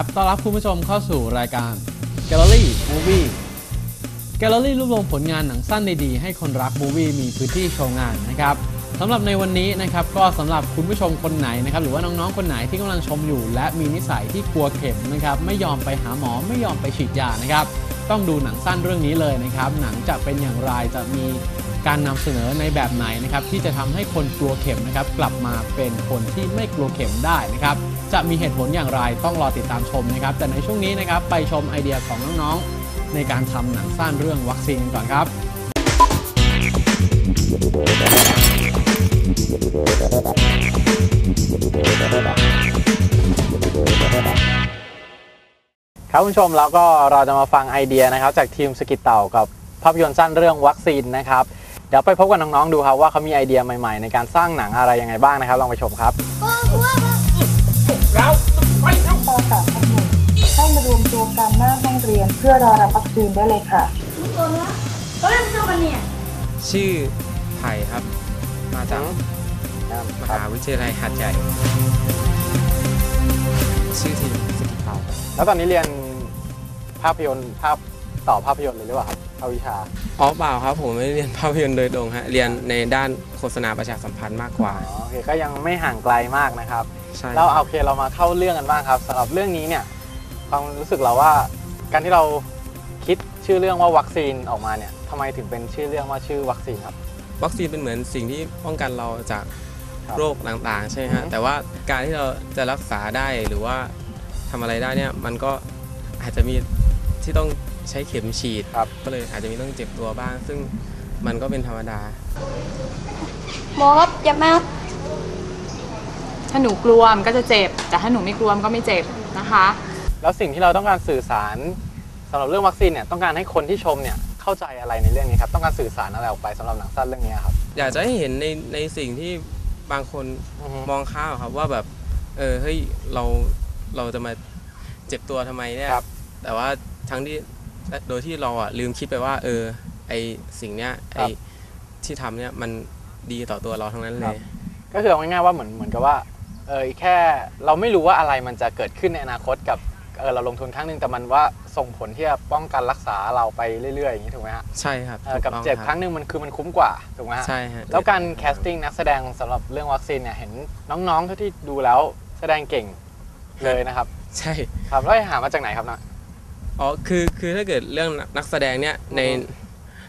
ครับ ต้อนรับคุณผู้ชมเข้าสู่รายการ Gallery Movie Gallery รวบรวมผลงานหนังสั้นดีๆให้คนรักมูวี่มีพื้นที่โชว์งานนะครับสำหรับในวันนี้นะครับก็สำหรับคุณผู้ชมคนไหนนะครับหรือว่าน้องๆคนไหนที่กำลังชมอยู่ และมีนิสัยที่กลัวเข็มนะครับไม่ยอมไปหาหมอไม่ยอมไปฉีดยานะครับต้องดูหนังสั้นเรื่องนี้เลยนะครับหนังจะเป็นอย่างไรจะมี การนำเสนอในแบบไหนนะครับที่จะทำให้คนกลัวเข็มนะครับกลับมาเป็นคนที่ไม่กลัวเข็มได้นะครับจะมีเหตุผลอย่างไรต้องรอติดตามชมนะครับแต่ในช่วงนี้นะครับไปชมไอเดียของน้องๆ ในการทำหนังสั้นเรื่องวัคซีนก่อนครับ ครับคุณผู้ชมแล้วก็เราจะมาฟังไอเดียนะครับ จากทีมสกิดเต่ากับภาพยนตร์สั้นเรื่องวัคซีนนะครับ เดี๋ยวไปพบกับน้องๆดูครับว่าเขามีไอเดียใหม่ๆ ในการสร้างหนังอะไรยังไงบ้างนะครับ ลองไปชมครับปสามทับหนึ่งให้มารวมตัวกันหน้าห้องเรียนเพื่อรอรับวัคซีนได้เลยค่ะชื่อไผ่ครับ มาจากมหาวิทยาลัยหาดใหญ่ชื่อทีมสกิเตาแล้วตอนนี้เรียนภาพยนตร์ภาพต่อภาพยนตร์เลยหรือเปล่าครับ ภาควิชาอ๋อเปล่าครับ ผมไม่ได้เรียนภาพยนตร์โดยตรงฮะเรียนในด้านโฆษณาประชาสัมพันธ์มากกว่าอ๋อโอเคก็ยังไม่ห่างไกลมากนะครับ ใช่แล้วโอเคเรามาเข้าเรื่องกันบ้างครับสำหรับเรื่องนี้เนี่ยความรู้สึกเราว่าการที่เราคิดชื่อเรื่องว่าวัคซีนออกมาเนี่ยทำไมถึงเป็นชื่อเรื่องว่าชื่อวัคซีนครับ วัคซีนเป็นเหมือนสิ่งที่ป้องกันเราจากครับโรคต่างๆ ใช่ไหมอือฮะฮึแต่ว่าการที่เราจะรักษาได้หรือว่าทำอะไรได้เนี่ยมันก็อาจจะมีที่ต้อง ใช้เข็มฉีด ครับ ก็เลยอาจจะมีต้องเจ็บตัวบ้าง ซึ่งมันก็เป็นธรรมดาหมอครับอย่ามาครับถ้าหนูกลัวมันก็จะเจ็บ แต่ถ้าหนูไม่กลัวมันก็ไม่เจ็บนะคะ แล้วสิ่งที่เราต้องการสื่อสารสำหรับเรื่องวัคซีนเนี่ยต้องการให้คนที่ชมเนี่ยเข้าใจอะไรในเรื่องนี้ครับต้องการสื่อสารอะไรออกไปสำหรับหนังสั้นเรื่องนี้ครับอยากจะให้เห็นในในสิ่งที่บางคนอือฮึ มองข้ามครับว่าแบบ เออเฮ้ยเราเราจะมาเจ็บตัวทำไมเนี่ยครับ แต่ว่าทั้งที่ โดยที่เราอะลืมคิดไปว่า เออ ไอสิ่งเนี้ยไอที่ทำเนี่ยมันดีต่อตัวเราทั้งนั้นเลย ก็คือเอาง่ายๆว่าเหมือนเหมือนกับว่าเออแค่เราไม่รู้ว่าอะไรมันจะเกิดขึ้นในอนาคตกับเออเราลงทุนครั้งหนึ่งแต่มันว่าส่งผลที่จะป้องกันรักษาเราไปเรื่อยๆอย่างนี้ถูกไหมฮะใช่ครับเออกับถูต้องเจ็บบครั้งหนึ่งมันคือมันคุ้มกว่าถูกไหมฮะใช่ฮะแล้วการแคสติ้งนักแสดงสำหรับเรื่องวัคซีนเนี่ยเห็นน้องๆเท่าที่ดูแล้วแสดงเก่งเลยนะครับ ใช่ครับแล้วหามาจากไหนครับนะ อ๋อคือคือถ้าเกิดเรื่องนักแสดงเนี่ยในอือฮึ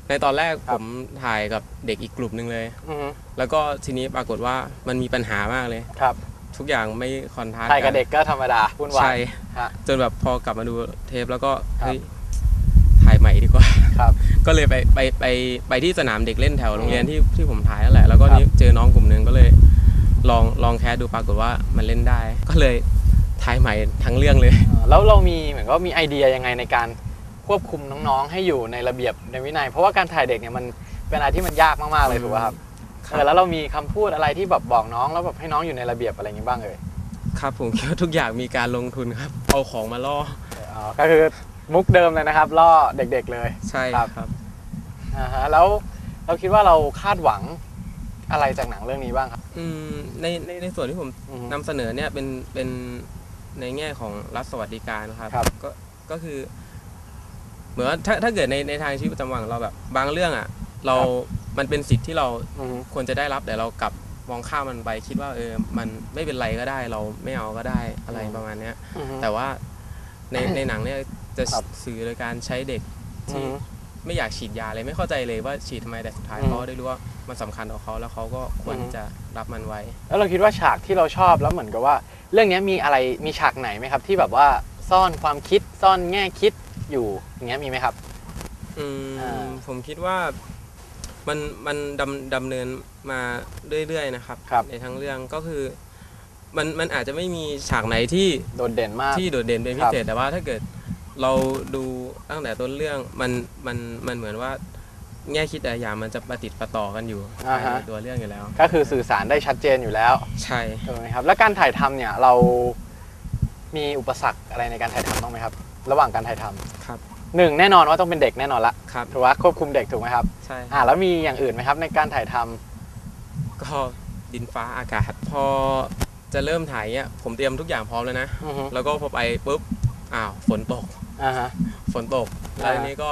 ในตอนแรกครัผบมถ่ายกับเด็กอีกกลุ่มหนึ่งเลย อือฮึแล้วก็ทีนี้ปรากฏว่ามันมีปัญหามากเลย ครับทุกอย่างไม่คอนทราสต์ถ่ายกับเด็กก็ธรรมดาวุ่นวาใช่ย ฮะ จนแบบพอกลับมาดูเทปแล้วก็ครับเฮ้ยถ่ายใหม่ดีกว่า ครับ ก็เลยไปไปไปไปที่สนามเด็กเล่นแถวโรงเรียนที่ที่ผมถ่ายนั่นแหละแล้วก็ครับ นี่เจอน้องกลุ่มหนึ่งก็เลย ลองลองแคสดูปรากฏว่ามันเล่นได้ ก็เลย ถ่ายใหม่ทั้งเรื่องเลยอ่าแล้วเรามีเหมือนก็มีไอเดียยังไงในการควบคุมน้องๆ ให้อยู่ในระเบียบในวินัย เพราะว่าการถ่ายเด็กเนี่ยมันเป็นอะไรที่มันยากมากๆเลยถูกไหมครับครับเออแล้วเรามีคำพูดอะไรที่แบบบอกน้องแล้วแบบให้น้องอยู่ในระเบียบอะไรอย่างนี้บ้างเอ่ยครับผมคิดว่าทุกอย่างมีการลงทุนครับ เอาของมาล่ออ๋อก็คือมุกเดิมเลยนะครับล่อเด็กๆเลย ใช่ครับครับอ่าฮะแล้วเราคิดว่าเราคาดหวังอะไรจากหนังเรื่องนี้บ้างครับ อืมในในในส่วนที่ผมอือฮึนำเสนอเนี่ยเป็นเป็น ในแง่ของรัฐสวัสดิการนะครับครับ ก็ก็คือ เหมือนว่าถ้าถ้าเกิดในในทางชีวิตประจำวันของเราแบบ บางเรื่องอะ เรามันเป็นสิทธิ์ที่เราอืมควรจะได้รับแต่เรากลับมองข้ามมันไปคิดว่าเออมันไม่เป็นไรก็ได้ เราไม่เอาก็ได้อะไรอืมประมาณเนี้ย อืมแต่ว่าในในหนังเนี่ยจะครับ สื่อโดยการใช้เด็กอืที่มไม่อยากฉีดยาเลยไม่เข้าใจเลยว่าฉีดทำไมแต่สุดท้ายอืมเขาได้รู้ว่ามันสำคัญต่อเขาแล้วเขาก็ควรอืมที่จะรับมันไว้ แล้วเราคิดว่าฉากที่เราชอบแล้วเหมือนกับว่า เรื่องนี้มีอะไรมีฉากไหนไหมครับ ที่แบบว่าซ่อนความคิดซ่อนแง่คิดอยู่อย่างเงี้ยมีไหมครับ อืมอ่าผมคิดว่ามันมันดำดำเนินมาเรื่อยๆนะครับครับในทั้งเรื่องก็คือมันมันอาจจะไม่มีฉากไหนที่โดดเด่นมากที่โดดเด่นเป็นพิเศษแต่ว่าถ้าเกิดเราดูตั้งแต่ต้นเรื่องมันมันมันเหมือนว่า แง่คิดแต่ละอย่างมันจะประติดประต่อกันอยู่อ่าฮะ ในตัวเรื่องอยู่แล้ว ก็คือสื่อสารได้ชัดเจนอยู่แล้วใช่ถูกไหมครับ แล้วการถ่ายทำเนี่ยเรามีอุปสรรคอะไรในการถ่ายทำบ้างไหมครับ ระหว่างการถ่ายทำครับหนึ่งแน่นอนว่าต้องเป็นเด็กแน่นอนละครับถูกไหมควบคุมเด็กถูกไหมครับใช่อ่าแล้วมีอย่างอื่นไหมครับ ในการถ่ายทำ ก็ดินฟ้าอากาศ พอจะเริ่มถ่ายเนี่ยผมเตรียมทุกอย่างพร้อมแล้วนะ อือฮึแล้วก็พอไปปุ๊บอ้าวฝนตก อ่าฮะ ฝนตกแล้วอ่า ทีนี้ก็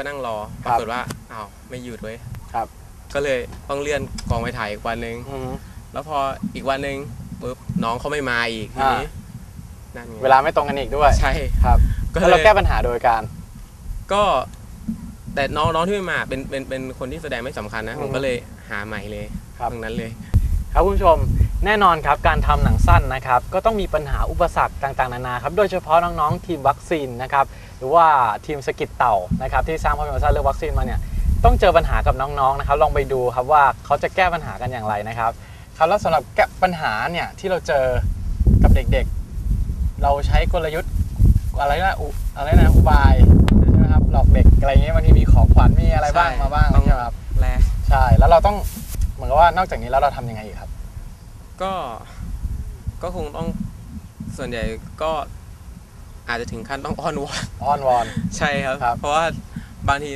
ก็นั่งรอคปรับรากฏว่าอ้าวไม่หยุดเว้ยครับ ก็เลยต้องเลื่อนกองไปถ่ายอีกวันหนึ่งอือฮึแล้วพออีกวันหนึ่งปุ๊บน้องเขาไม่มาอีกทีนี้อ่นั่นไงเวลาไม่ตรงกันอีกด้วยใช่ครับ ก็แล้วเลเรายแก้ปัญหาโดยการ ก็แต่น้องน้องที่ไม่มาเป็นเป็นเป็นคนที่แสดงไม่สำคัญนะอืผมมก็เลยหาใหม่เลยครับตรงนั้นเลย ครับคุณผู้ชมแน่นอนครับการทำหนังสั้นนะครับก็ต้องมีปัญหาอุปสรรคต่างๆนานาครับโดยเฉพาะน้องๆทีมวัคซีนนะครับหรือว่าทีมสกิดเต่านะครับที่สร้างภาพยนตร์สั้นเรื่องวัคซีนมาเนี่ยต้องเจอปัญหากับน้องๆนะครับลองไปดูครับว่าเขาจะแก้ปัญหากันอย่างไรนะครับครับแล้วสำหรับแก้ปัญหาเนี่ยที่เราเจอกับเด็กๆ เราใช้กลยุทธ์อะไรนะอุอะไรนะอุบายใช่ไหมครับหลอกเด็กอะไรเงี้ยบางทีมีของขวัญมีอะไรบ้างใช่มาบ้างต้องใช่ไหมครับแลกใช่แล้วเราต้อง เหมือนกับว่านอกจากนี้แล้วเราทำยังไงอีกครับ ก็ก็คงต้องส่วนใหญ่ก็อาจจะถึงขั้นต้องอ้อนวอน อ้อนวอน ใช่ครับ ครับเพราะว่าบางที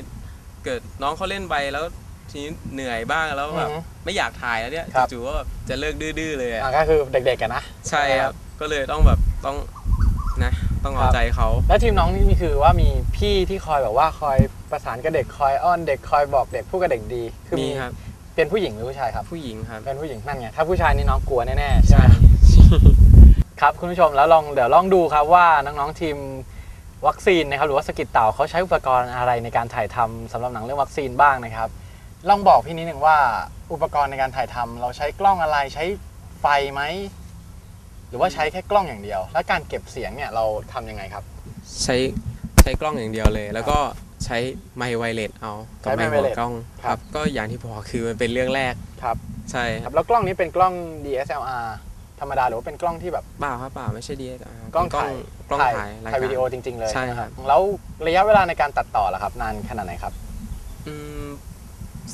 เกิดน้องเขาเล่นไปแล้วทีนี้เหนื่อยบ้างแล้วแบบอือฮึไม่อยากถ่ายแล้วเนี่ยครับ จู่ๆก็แบบจะเลิกดื้อๆเลยอะอ่าก็คือเด็กๆกันนะ ใช่ครับ ก็เลยต้องแบบต้องนะ ต้องเอาครับ ใจเขาแล้วทีมน้องนี่มีคือว่ามีพี่ที่คอยแบบว่าคอยประสานกับเด็กคอยอ้อนเด็กคอยบอกเด็กพูดกับเด็กดี คือมีมีครับ เป็นผู้หญิงหรือผู้ชายครับ ผู้หญิงครับ เป็นผู้หญิงนั่นไงถ้าผู้ชายนี่น้องกลัวแน่ๆใช่ไหมครับคุณผู้ชมแล้วลองเดี๋ยวลองดูครับว่าน้องๆทีมวัคซีนนะครับหรือว่าสกิดเต่าเขาใช้อุปกรณ์อะไรในการถ่ายทำสำหรับหนังเรื่องวัคซีนบ้างนะครับ ลองบอกพี่นิดหนึ่งว่าอุปกรณ์ในการถ่ายทำเราใช้กล้องอะไรใช้ไฟไหมหรือว่าใช้แค่กล้องอย่างเดียว และการเก็บเสียงเนี่ยเราทำยังไงครับ ใช้ใช้กล้องอย่างเดียวเลย แล้วก็ ใช้ไมค์ไวเลสเอากับใช้ไมไมค์ค์หัว wireless กล้องครับก็อย่างที่บอกคือมันเป็นเรื่องแรกครับใช่คครัรับบแล้วกล้องนี้เป็นกล้อง DSLR ธรรมดาหรือว่าเป็นกล้องที่แบบ เปล่าครับเปล่าไม่ใช่ดีกล้องถ่ายกล้องถ่ายรายถ่ายการวิดีโอจริง ๆ เลยใช่ไหมครับแล้วระยะเวลาในการตัดต่อล่ะครับ นานขนาดไหนครับอืม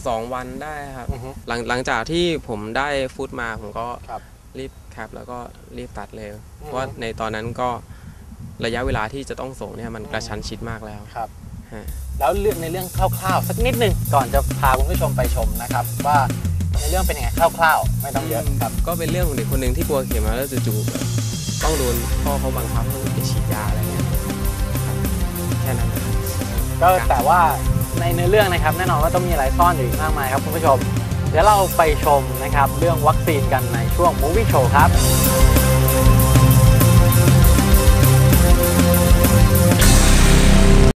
สองวันได้ครับ อือฮึ หลังหลังจากที่ผมได้ฟุตมาผมก็ครับรีบแคปแล้วก็รีบตัดเลยอืมเพราะว่าในตอนนั้นก็ระยะเวลาที่จะต้องส่งเนี่ยมันอืม กระชั้นชิดมากแล้ว ครับฮะ แล้วเรื่องในเรื่องคร่าวๆ สักนิดหนึ่งก่อนจะพาคุณผู้ชมไปชมนะครับ ว่าในเรื่องเป็นยังไงคร่าวๆ ไม่ต้องเยอะครับก็เป็นเรื่องของเด็กคนหนึ่งที่กลัวเข็มแล้วจู่ๆแบบต้องโดนพ่อเขาบังคับให้ไปฉีดยาอะไรเงี้ยครับแค่นั้นนะครับก็แต่ว่าในเนื้อเรื่องนะครับ แน่นอนว่าต้องมีอะไรซ่อนอยู่อีกมากมายครับคุณผู้ชมเดี๋ยวเราไปชมนะครับ เรื่องวัคซีนกันในช่วง Movie Show ครับ